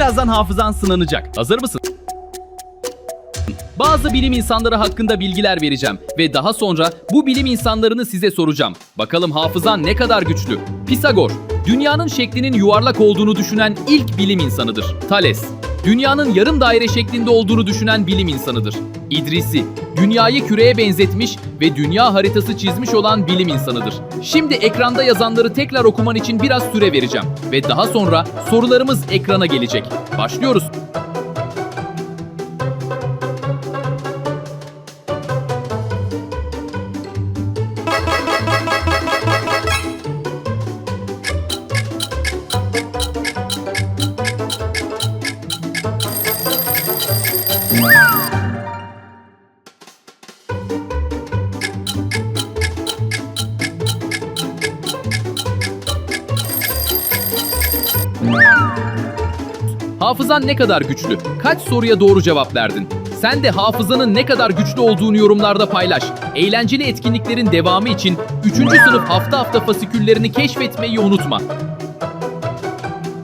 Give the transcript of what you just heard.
Birazdan hafızan sınanacak. Hazır mısın? Bazı bilim insanları hakkında bilgiler vereceğim ve daha sonra bu bilim insanlarını size soracağım. Bakalım hafızan ne kadar güçlü? Pisagor, dünyanın şeklinin yuvarlak olduğunu düşünen ilk bilim insanıdır. Thales, dünyanın yarım daire şeklinde olduğunu düşünen bilim insanıdır. İdrisi, dünyayı küreye benzetmiş ve dünya haritası çizmiş olan bilim insanıdır. Şimdi ekranda yazanları tekrar okuman için biraz süre vereceğim ve daha sonra sorularımız ekrana gelecek. Başlıyoruz. Hafızan ne kadar güçlü? Kaç soruya doğru cevap verdin? Sen de hafızanın ne kadar güçlü olduğunu yorumlarda paylaş. Eğlenceli etkinliklerin devamı için 3. sınıf hafta hafta fasiküllerini keşfetmeyi unutma.